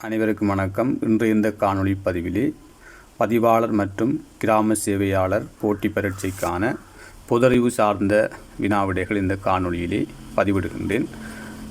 அனைவருக்கும் வணக்கம். இன்று இந்த காணொளி பதிவிலே பதிவாளர் மற்றும் கிராம சேவையாளர் போட்டி பரீட்சைக்கான பொதறிவு சார்ந்த வினாவிடைகள் இந்த காணொளியிலே பதிவிடுகின்றேன்.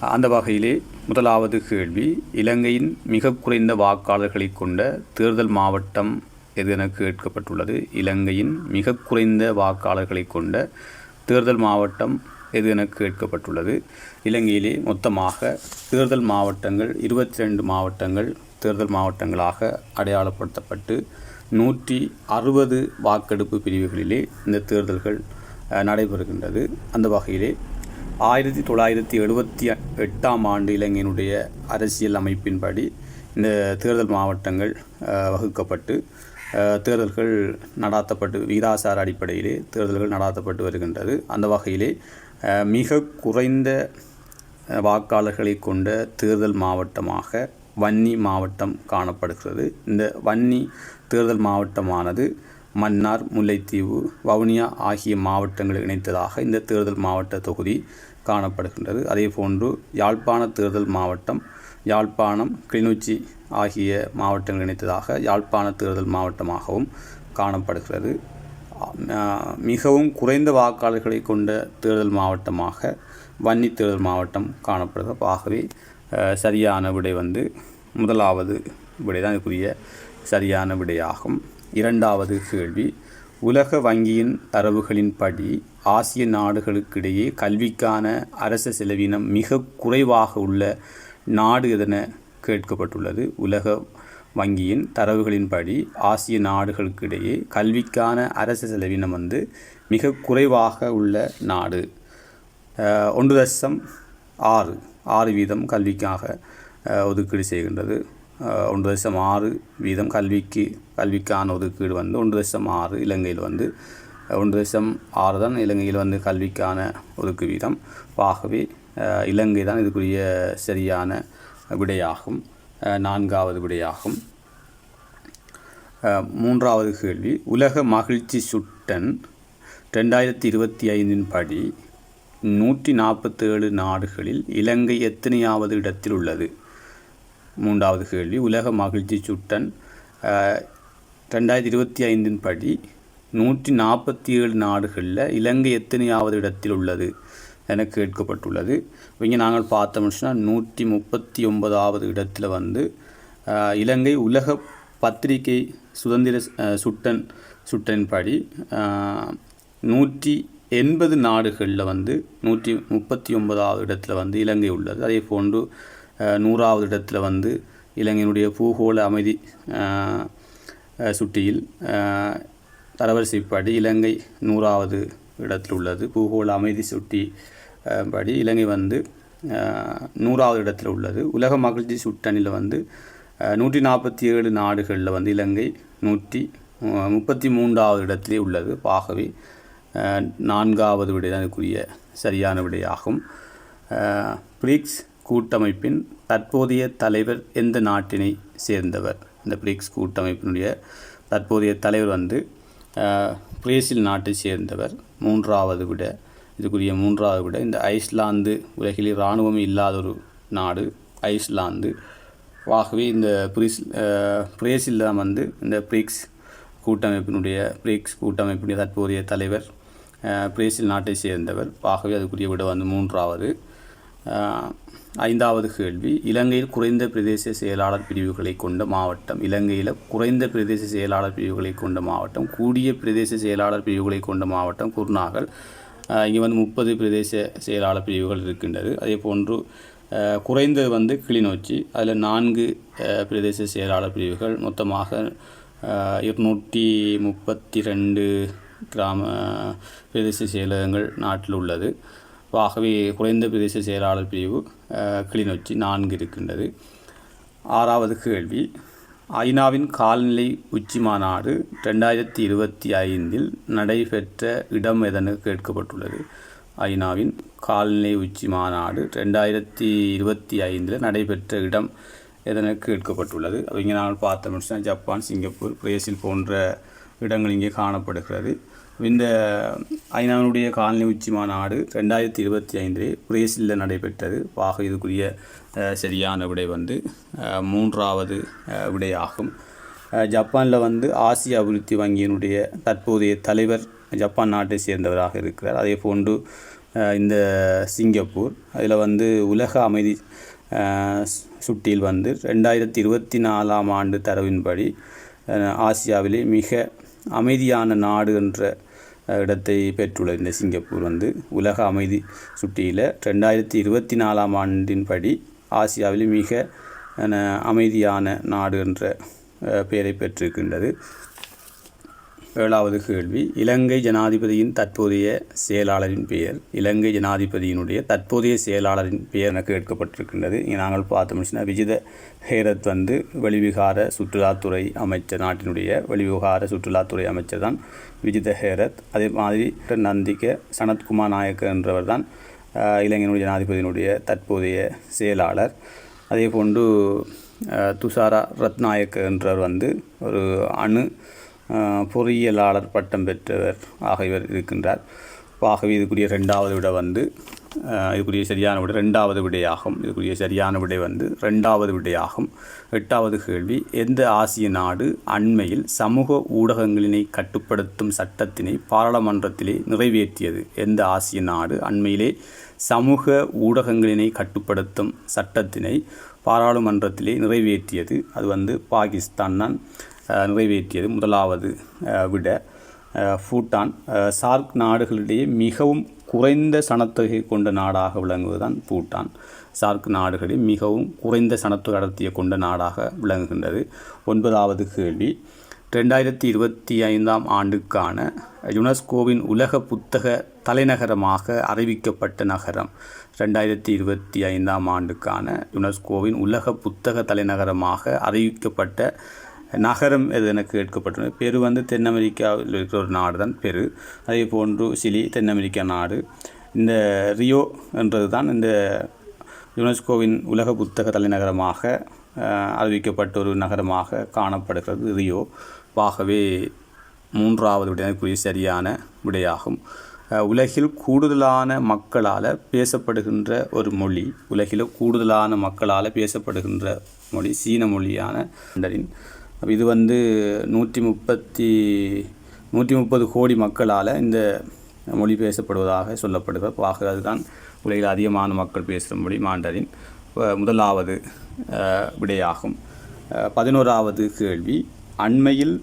அந்த வகையிலே முதலாவது கேள்வி இலங்கையின் மிக குறைந்த வாக்காளர்களை கொண்ட தேர்தல் மாவட்டம் எது என கேட்கப்பட்டுள்ளது. இலங்கையின் மிக குறைந்த வாக்காளர்களை கொண்ட தேர்தல் மாவட்டம் இது என கேட்கப்பட்டுள்ளது. இலங்கையிலே மொத்தமாக தேர்தல் மாவட்டங்கள் இருபத்தி ரெண்டு மாவட்டங்கள் தேர்தல் மாவட்டங்களாக அடையாளப்படுத்தப்பட்டு நூற்றி அறுபது வாக்கெடுப்பு பிரிவுகளிலே இந்த தேர்தல்கள் நடைபெறுகின்றது. அந்த வகையிலே ஆயிரத்தி தொள்ளாயிரத்தி எழுபத்தி எட்டாம் ஆண்டு இலங்கையினுடைய அரசியல் அமைப்பின்படி இந்த தேர்தல் மாவட்டங்கள் வகுக்கப்பட்டு தேர்தல்கள் நடாத்தப்பட்டு விகிதாசார அடிப்படையிலே தேர்தல்கள் நடாத்தப்பட்டு வருகின்றது. அந்த வகையிலே மிக குறைந்த வாக்காளர்களை கொண்ட தேர்தல் மாவட்டமாக வன்னி மாவட்டம் காணப்படுகிறது. இந்த வன்னி தேர்தல் மாவட்டமானது மன்னார் முல்லைத்தீவு வவுனியா ஆகிய மாவட்டங்களை இணைத்ததாக இந்த தேர்தல் மாவட்ட தொகுதி காணப்படுகின்றது. அதே போன்று யாழ்ப்பாண தேர்தல் மாவட்டம் யாழ்ப்பாணம் கிளிநொச்சி ஆகிய மாவட்டங்கள் இணைத்ததாக யாழ்ப்பாண தேர்தல் மாவட்டமாகவும் காணப்படுகிறது. மிகவும் குறைந்த வாக்காளர்களை கொண்ட தேர்தல் மாவட்டமாக வன்னி தேர்தல் மாவட்டம் காணப்படுகிறது. ஆகவே சரியான விடை வந்து முதலாவது விடை தான் இதுக்குரிய சரியான விடையாகும். இரண்டாவது கேள்வி உலக வங்கியின் தரவுகளின்படி ஆசிய நாடுகளுக்கிடையே கல்விக்கான அரச செலவினம் மிக குறைவாக உள்ள நாடு எதென கேட்கப்பட்டுள்ளது? உலக வங்கியின் தரவுகளின்படி ஆசிய நாடுகளுக்கிடையே கல்விக்கான அரசு செலவினம் வந்து மிக குறைவாக உள்ள நாடு. ஒன்று தசம் ஆறு ஆறு வீதம் கல்விக்காக ஒதுக்கீடு செய்கின்றது. ஒன்று தசம் ஆறு வீதம் கல்விக்கு கல்விக்கான ஒதுக்கீடு வந்து ஒன்று தசம் ஆறு இலங்கையில் வந்து ஒன்று தசம் ஆறு தான் இலங்கையில் வந்து கல்விக்கான ஒதுக்கு வீதம். ஆகவே இலங்கை தான் இதுக்குரிய சரியான விடையாகும். நான்காவது விடையாகும். மூன்றாவது கேள்வி. உலக மகிழ்ச்சி சுட்டன் ரெண்டாயிரத்தி இருபத்தி ஐந்தின் படி நூற்றி நாற்பத்தேழு நாடுகளில் இலங்கை எத்தனையாவது இடத்தில் உள்ளது? மூன்றாவது கேள்வி. உலக மகிழ்ச்சி சுட்டன் ரெண்டாயிரத்தி இருபத்தி ஐந்தின் படி நூற்றி நாற்பத்தி ஏழு நாடுகளில் இலங்கை எத்தனையாவது இடத்தில் உள்ளது? என கேட்கப்பட்டுள்ளது. இங்கே நாங்கள் பார்த்தோம்னு நூற்றி முப்பத்தி ஒன்பதாவது இடத்துல வந்து இலங்கை உலக பத்திரிகை சுதந்திர சுட்டன் சுட்டன்படி நூற்றி எண்பது நாடுகளில் வந்து நூற்றி முப்பத்தி ஒன்பதாவது இடத்துல வந்து இலங்கை உள்ளது. அதே போன்று நூறாவது இடத்துல வந்து இலங்கையினுடைய பூகோள அமைதி சுட்டியில் தரவரிசைப்படி இலங்கை நூறாவது இடத்தில் உள்ளது. பூகோள அமைதி சுட்டி படி இலங்கை வந்து நூறாவது இடத்தில் உள்ளது. உலக மகிழ்ச்சி சுட்டணியில் வந்து நூற்றி நாற்பத்தி ஏழு நாடுகளில் வந்து இலங்கை நூற்றி முப்பத்தி மூன்றாவது இடத்திலே உள்ளது. ஆகவே நான்காவது விடை தான் இதுக்குரிய சரியான விடையாகும். பிரிக்ஸ் கூட்டமைப்பின் தற்போதைய தலைவர் எந்த நாட்டினை சேர்ந்தவர்? இந்த பிரிக்ஸ் கூட்டமைப்பினுடைய தற்போதைய தலைவர் வந்து பிரேசில் நாட்டை சேர்ந்தவர். மூன்றாவது விட இதுக்குரிய மூன்றாவது விட இந்த ஐஸ்லாந்து உலகிலே இராணுவம் இல்லாத ஒரு நாடு ஐஸ்லாந்து. ஆகவே இந்த பிரிஸ் பிரேசில் தான் வந்து இந்த பிரிக்ஸ் கூட்டமைப்பினுடைய பிரிக்ஸ் கூட்டமைப்பினுடைய தற்போதைய தலைவர் பிரேசில் நாட்டை சேர்ந்தவர். ஆகவே அதுக்குரிய விட வந்து மூன்றாவது. ஐந்தாவது கேள்வி இலங்கையில் குறைந்த பிரதேச செயலாளர் பிரிவுகளை கொண்ட மாவட்டம். இலங்கையில் குறைந்த பிரதேச செயலாளர் பிரிவுகளை கொண்ட மாவட்டம் கூடிய பிரதேச செயலாளர் பிரிவுகளை கொண்ட மாவட்டம் குருநாகல். இங்கே வந்து முப்பது பிரதேச செயலாளர் பிரிவுகள் இருக்கின்றது. அதே போன்று குறைந்தது வந்து கிளிநொச்சி அதில் நான்கு பிரதேச செயலாளர் பிரிவுகள். மொத்தமாக இருநூற்றி முப்பத்தி ரெண்டு கிராம பிரதேச செயலகங்கள் நாட்டில் உள்ளது. ஆகவே குறைந்த பிரதேச செயலாளர் பிரிவு கிளிநொச்சி நான்கு இருக்கின்றது. ஆறாவது கேள்வி ஐநாவின் கால்நிலை உச்சி மாநாடு ரெண்டாயிரத்தி இருபத்தி ஐந்தில் நடைபெற்ற இடம் எதென கேட்கப்பட்டுள்ளது? ஐநாவின் கால்நிலை உச்சி மாநாடு ரெண்டாயிரத்தி இருபத்தி ஐந்தில் நடைபெற்ற இடம் எதென கேட்கப்பட்டுள்ளது? இங்கே நாங்கள் பார்த்தோம்னு ஜப்பான் சிங்கப்பூர் பிரேசில் போன்ற இடங்கள் இங்கே காணப்படுகிறது. இந்த ஐநாவினுடைய காலனி உச்சி மாநாடு ரெண்டாயிரத்தி இருபத்தி ஐந்திலே பிரேசிலில் நடைபெற்றது. ஆக இதுக்குரிய சரியான விடை வந்து மூன்றாவது விடையாகும். ஜப்பானில் வந்து ஆசிய அபிவிருத்தி வங்கியினுடைய தற்போதைய தலைவர் ஜப்பான் நாட்டை சேர்ந்தவராக இருக்கிறார். அதே போன்று இந்த சிங்கப்பூர். அதில் வந்து உலக அமைதி சுட்டியில் வந்து ரெண்டாயிரத்தி இருபத்தி நாலாம் ஆண்டு தரவின்படி ஆசியாவிலே மிக அமைதியான நாடு என்ற இடத்தை பெற்றுள்ளது இந்த சிங்கப்பூர் வந்து உலக அமைதி சுட்டியில் ரெண்டாயிரத்தி இருபத்தி நாலாம் ஆண்டின்படி ஆசியாவில் மிக அமைதியான நாடு என்ற பெயரை பெற்றிருக்கின்றது. ஏழாவது கேள்வி. இலங்கை ஜனாதிபதியின் தற்போதைய செயலாளரின் பெயர். இலங்கை ஜனாதிபதியினுடைய தற்போதைய செயலாளரின் பெயர் என கேட்கப்பட்டிருக்கின்றது. இங்கே நாங்கள் பார்த்தோம்னா விஜித ஹேரத் வந்து வெளிவிகார சுற்றுலாத்துறை அமைச்சர் நாட்டினுடைய வெளிவிகார சுற்றுலாத்துறை அமைச்சர் தான் விஜித ஹேரத். அதே மாதிரி நந்திக்க சனத்குமார் நாயக்க என்றவர் தான் இலங்கையினுடைய ஜனாதிபதியினுடைய தற்போதைய செயலாளர். அதே போன்று துஷாரா ரத்நாயக் என்றவர் வந்து ஒரு அணு பொறியியலாளர் பட்டம் பெற்றவர் ஆகியவர் இருக்கின்றார். ஆகவே இதுக்குரிய ரெண்டாவது விடை வந்து இதுக்குரிய சரியான விடை ரெண்டாவது விடையாகும். இதுக்குரிய சரியான விடை வந்து ரெண்டாவது விடையாகும். எட்டாவது கேள்வி எந்த ஆசிய நாடு அண்மையில் சமூக ஊடகங்களினை கட்டுப்படுத்தும் சட்டத்தினை பாராளுமன்றத்திலே நிறைவேற்றியது? எந்த ஆசிய நாடு அண்மையிலே சமூக ஊடகங்களினை கட்டுப்படுத்தும் சட்டத்தினை பாராளுமன்றத்திலே நிறைவேற்றியது? அது வந்து பாகிஸ்தான் தான் நிறைவேற்றியது. முதலாவது விட பூட்டான் சார்க் நாடுகளிடையே மிகவும் குறைந்த சனத்தொகை கொண்ட நாடாக விளங்குவதுதான் பூட்டான். சார்க் நாடுகளில் மிகவும் குறைந்த சனத்தொகை அடர்த்தியை கொண்ட நாடாக விளங்குகின்றது. ஒன்பதாவது கேள்வி. ரெண்டாயிரத்தி இருபத்தி ஐந்தாம் ஆண்டுக்கான யுனெஸ்கோவின் உலக புத்தக தலைநகரமாக அறிவிக்கப்பட்ட நகரம். ரெண்டாயிரத்தி இருபத்தி ஐந்தாம் ஆண்டுக்கான யுனெஸ்கோவின் உலக புத்தக தலைநகரமாக அறிவிக்கப்பட்ட நகரம் எது எனக்கு கேட்கப்பட்டது பெரு வந்து தென் அமெரிக்காவில் இருக்கிற ஒரு நாடு தான் பெரு. அதே போன்று சிலி தென் அமெரிக்கா நாடு. இந்த ரியோ என்றது தான் இந்த யுனெஸ்கோவின் உலக புத்தக தலைநகரமாக அறிவிக்கப்பட்ட ஒரு நகரமாக காணப்படுகிறது ரியோ. ஆகவே மூன்றாவது விடைக்குரிய சரியான விடையாகும். உலகில் கூடுதலான மக்களால் பேசப்படுகின்ற ஒரு மொழி உலகில் கூடுதலான மக்களால் பேசப்படுகின்ற மொழி சீன மொழியான இது வந்து நூற்றி முப்பத்தி நூற்றி முப்பது கோடி மக்களால் இந்த மொழி பேசப்படுவதாக சொல்லப்படுகிறது ஆக அதுதான் உலகில் அதிகமான மக்கள் பேசுகிற மொழி மாண்டரின் முதலாவது விடையாகும். பதினோராவது கேள்வி. அண்மையில்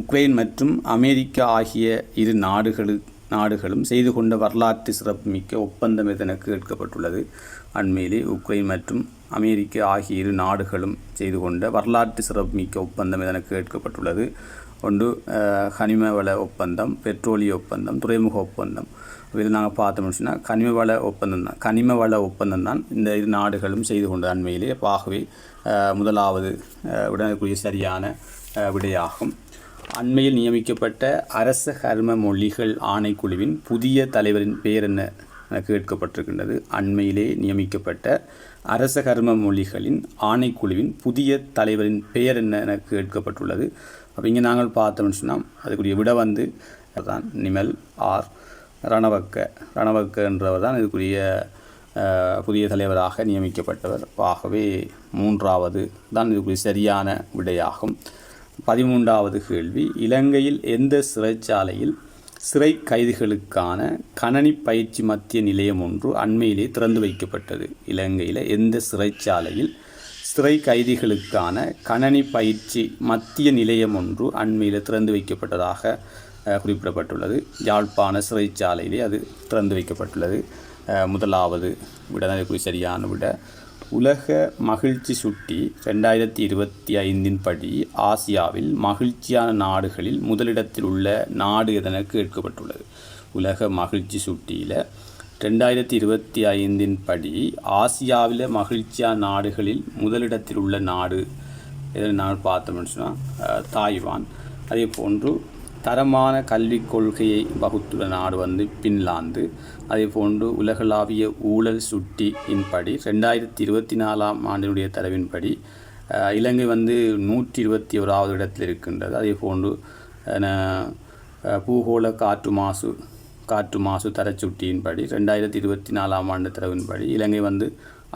உக்ரைன் மற்றும் அமெரிக்கா ஆகிய இரு நாடுகளு நாடுகளும் செய்து கொண்ட வரலாற்று சிறப்புமிக்க ஒப்பந்தம் எதென கேட்கப்பட்டுள்ளது? அண்மையிலே உக்ரைன் மற்றும் அமெரிக்கா ஆகிய இரு நாடுகளும் செய்து கொண்ட வரலாற்று சிறப்புமிக்க ஒப்பந்தம் என கேட்கப்பட்டுள்ளது. ஒன்று கனிமவள ஒப்பந்தம் பெட்ரோலிய ஒப்பந்தம் துறைமுக ஒப்பந்தம். இதில் நாங்கள் பார்த்தோம்னு சொன்னால் கனிமவள ஒப்பந்தம் தான். கனிமவள ஒப்பந்தம் தான் இந்த இரு நாடுகளும் செய்து கொண்ட அண்மையிலே ஆகவே முதலாவது உடனுக்குரிய சரியான விடையாகும். அண்மையில் நியமிக்கப்பட்ட அரச கர்ம மொழிகள் ஆணைக்குழுவின் புதிய தலைவரின் பெயர் என்ன கேட்கப்பட்டிருக்கின்றது. அண்மையிலே நியமிக்கப்பட்ட அரச கர்ம மொழிகளின் ஆணைக்குழுவின் புதிய தலைவரின் பெயர் என்ன என கேட்கப்பட்டுள்ளது. அப்போ இங்கே நாங்கள் பார்த்தோம்னு சொன்னால் அதுக்குரிய விட வந்து தான் நிமல் ஆர். ரணவக்க. ரணவக்க என்றவர் தான் இதுக்குரிய புதிய தலைவராக நியமிக்கப்பட்டவர். ஆகவே மூன்றாவது தான் இதுக்குரிய சரியான விடையாகும். பதிமூன்றாவது கேள்வி இலங்கையில் எந்த சிறைச்சாலையில் சிறை கைதிகளுக்கான கணனி பயிற்சி மத்திய நிலையம் ஒன்று அண்மையிலே திறந்து வைக்கப்பட்டது. இலங்கையில் எந்த சிறைச்சாலையில் சிறை கைதிகளுக்கான கணனி பயிற்சி மத்திய நிலையம் ஒன்று அண்மையில் திறந்து வைக்கப்பட்டதாக குறிப்பிடப்பட்டுள்ளது. யாழ்ப்பாண சிறைச்சாலையிலே அது திறந்து வைக்கப்பட்டுள்ளது. முதலாவது விட சரியான விட. உலக மகிழ்ச்சி சுட்டி ரெண்டாயிரத்தி இருபத்தி ஐந்தின் படி ஆசியாவில் மகிழ்ச்சியான நாடுகளில் முதலிடத்தில் உள்ள நாடு எதென கேட்கப்பட்டுள்ளது? உலக மகிழ்ச்சி சுட்டியில் ரெண்டாயிரத்தி இருபத்தி ஐந்தின் படி ஆசியாவில் மகிழ்ச்சியான நாடுகளில் முதலிடத்தில் உள்ள நாடு எதனால் பார்த்தோம்னு சொன்னால் தாய்வான். அதே போன்று தரமான கல்விக் கொள்கையை வகுத்துள்ள நாடு வந்து பின்லாந்து. அதே போன்று உலகளாவிய ஊழல் சுட்டியின்படி ரெண்டாயிரத்தி இருபத்தி நாலாம் ஆண்டினுடைய தரவின்படி இலங்கை வந்து நூற்றி இருபத்தி ஓராவது இடத்தில் இருக்கின்றது. அதே போன்று பூகோள காற்று மாசு காற்று மாசு தரச்சுட்டியின்படி ரெண்டாயிரத்தி இருபத்தி நாலாம் ஆண்டு தரவின்படி இலங்கை வந்து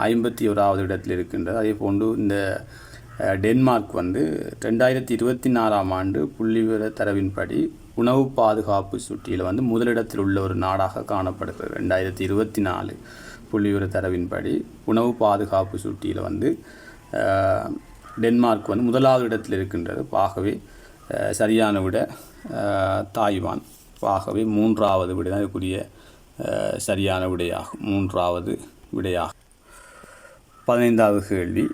ஐம்பத்தி ஓராவது இடத்தில் இருக்கின்றது. அதே போன்று இந்த டென்மார்க் வந்து ரெண்டாயிரத்தி இருபத்தி நாலாம் ஆண்டு புள்ளிவிவர தரவின்படி உணவு பாதுகாப்பு சுட்டியில் வந்து முதலிடத்தில் உள்ள ஒரு நாடாக காணப்படுகிறது. ரெண்டாயிரத்தி இருபத்தி நாலு புள்ளிவிவர தரவின்படி உணவு பாதுகாப்பு சுட்டியில் வந்து டென்மார்க் வந்து முதலாவது இடத்தில் இருக்கின்றது. ஆகவே சரியான விட தாய்வான். ஆகவே மூன்றாவது விட தான் இதுக்குரிய சரியான விடையாகும். மூன்றாவது விடையாகும். பதினைந்தாவது கேள்வி.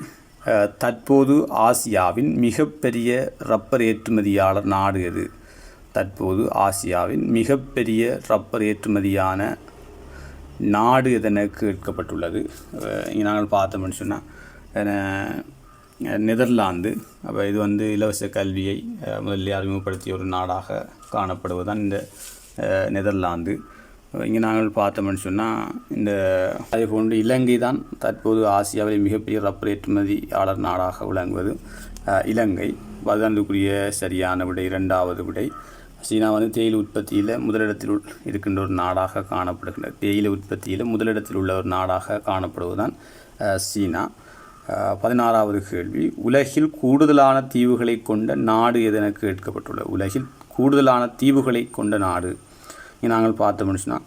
தற்போது ஆசியாவின் மிகப்பெரிய ரப்பர் ஏற்றுமதியாளர் நாடு எது? தற்போது ஆசியாவின் மிகப்பெரிய ரப்பர் ஏற்றுமதியான நாடு எதென கேட்கப்பட்டுள்ளது? இங்கே நாங்கள் பார்த்தோம்னு சொன்னால் நெதர்லாந்து. அப்போ இது வந்து இலவச கல்வியை முதலில் அறிமுகப்படுத்திய ஒரு நாடாக காணப்படுவதுதான் இந்த நெதர்லாந்து. இங்கே நாங்கள் பார்த்தோம்னு சொன்னால் இந்த அதே போன்று இலங்கை தான் தற்போது ஆசியாவில் மிகப்பெரிய ரப்பர் ஏற்றுமதியாளர் நாடாக விளங்குவது. இலங்கை அதுதான்க்குரிய சரியான விடை இரண்டாவது விடை. சீனா வந்து தேயிலை உற்பத்தியில் முதலிடத்தில் உள்- இருக்கின்ற ஒரு நாடாக காணப்படுகின்றது தேயிலை உற்பத்தியில் முதலிடத்தில் உள்ள ஒரு நாடாக காணப்படுவதுதான் சீனா. பதினாறாவது கேள்வி உலகில் கூடுதலான தீவுகளை கொண்ட நாடு எதென கேட்கப்பட்டுள்ளது. உலகில் கூடுதலான தீவுகளை கொண்ட நாடு நாங்கள் பார்த்து சொன்னால்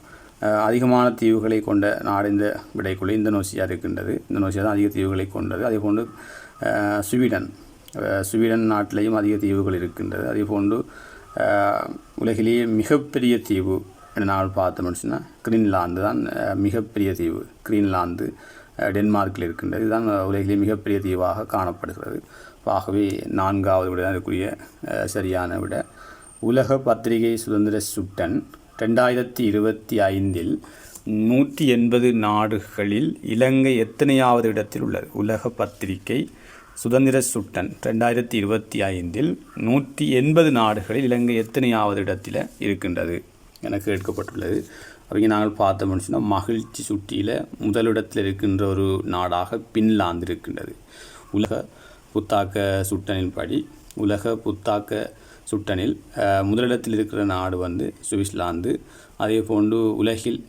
அதிகமான தீவுகளை கொண்ட நாடு இந்த விடைக்குள்ளே இந்தோனேசியா இருக்கின்றது. இந்தோனேசியா தான் அதிக தீவுகளை கொண்டது. அதே போன்று ஸ்வீடன் ஸ்வீடன் நாட்டிலையும் அதிக தீவுகள் இருக்கின்றது. அதே போன்று உலகிலேயே மிகப்பெரிய தீவு என நாங்கள் பார்த்து முடிச்சுன்னா கிரீன்லாந்து தான் மிகப்பெரிய தீவு. கிரீன்லாந்து டென்மார்க்கில் இருக்கின்றது. இதுதான் உலகிலேயே மிகப்பெரிய தீவாக காணப்படுகிறது. ஆகவே நான்காவது விட இருக்கக்கூடிய சரியான விட. உலக பத்திரிகை சுதந்திர சுட்டன் ரெண்டாயிரத்தி இருபத்தி ஐந்தில் நூற்றி எண்பது நாடுகளில் இலங்கை எத்தனையாவது இடத்தில் உள்ளது உலக பத்திரிகை சுதந்திர சுட்டன் ரெண்டாயிரத்தி இருபத்தி ஐந்தில் நூற்றி எண்பது நாடுகளில் இலங்கை எத்தனையாவது இடத்தில் இருக்கின்றது என கேட்கப்பட்டுள்ளது. அவங்க நாங்கள் பார்த்தோம்னு சொன்னால் மகிழ்ச்சி சுட்டியில் முதலிடத்தில் இருக்கின்ற ஒரு நாடாக பின்லாந்து இருக்கின்றது உலக புத்தாக்க சுட்டனின்படி உலக புத்தாக்க சுட்டனில் முதலிடத்தில் இருக்கிற நாடு வந்து சுவிட்சர்லாந்து. அதே போன்று உலகில்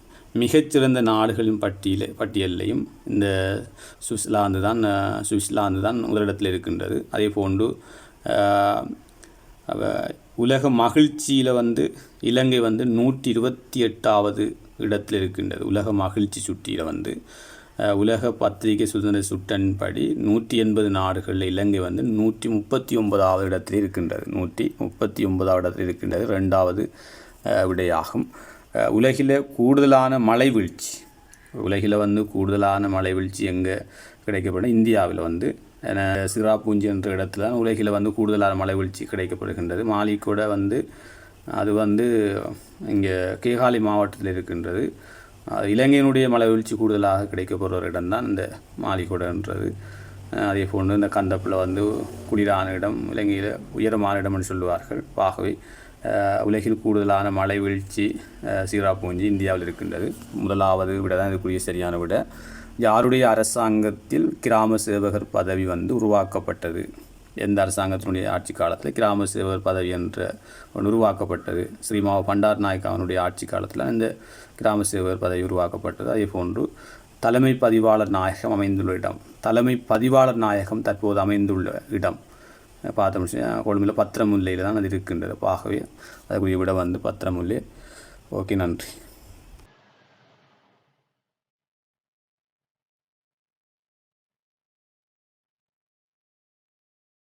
மிகச்சிறந்த நாடுகளின் பட்டியல பட்டியலையும் இந்த சுவிட்சர்லாந்து தான் சுவிஸ்லாந்து சுவிட்சர்லாந்து தான் முதலிடத்தில் இருக்கின்றது. அதே போன்று உலக மகிழ்ச்சியில் வந்து இலங்கை வந்து நூற்றி இருபத்தி எட்டாவது இடத்தில் இருக்கின்றது. உலக மகிழ்ச்சி சுட்டியில் வந்து. உலக பத்திரிகை சுதந்திர சுட்டன்படி நூற்றி எண்பது நாடுகளில் இலங்கை வந்து நூற்றி முப்பத்தி ஒன்பதாவது இடத்தில் இருக்கின்றது. நூற்றி முப்பத்தி ஒன்பதாவது இடத்தில் இருக்கின்றது. ரெண்டாவது விடையாகும். உலகில் கூடுதலான மழை வீழ்ச்சி. உலகில் வந்து கூடுதலான மழை வீழ்ச்சி எங்கே கிடைக்கப்படும்? இந்தியாவில் வந்து சிராப்பூஞ்சி என்ற இடத்துல உலகில் வந்து கூடுதலான மழை வீழ்ச்சி கிடைக்கப்படுகின்றது. மாலி கூட வந்து அது வந்து இங்கே கேகாலி மாவட்டத்தில் இருக்கின்றது. இலங்கையினுடைய மலை வீழ்ச்சி கூடுதலாக கிடைக்கப்படுற ஒரு இடம்தான் இந்த மாலிகூடன்றது. அதே போன்று இந்த கந்தப்பில் வந்து குளிரான இடம் இலங்கையில் உயரமான இடம்னு சொல்லுவார்கள். ஆகவே உலகில் கூடுதலான மலை வீழ்ச்சி சீராப்பூஞ்சி இந்தியாவில் இருக்கின்றது. முதலாவது விட தான் இதுக்குரிய சரியான விட. யாருடைய அரசாங்கத்தில் கிராம சேவகர் பதவி வந்து உருவாக்கப்பட்டது? எந்த அரசாங்கத்தினுடைய ஆட்சி காலத்தில் கிராம சேவர் பதவி என்ற ஒன்று உருவாக்கப்பட்டது. ஸ்ரீமாவ பண்டார் நாயக் அவனுடைய ஆட்சி காலத்தில் இந்த கிராம சேவர் பதவி உருவாக்கப்பட்டது. அதே போன்று தலைமை பதிவாளர் நாயகம் அமைந்துள்ள இடம். தலைமை பதிவாளர் நாயகம் தற்போது அமைந்துள்ள இடம். பார்த்தோம் கொழும்பில் பத்திரமுல்லையில் தான் அது இருக்கின்றது. ஆகவே அதுக்குரிய விட வந்து பத்திரமுல்லை. ஓகே நன்றி.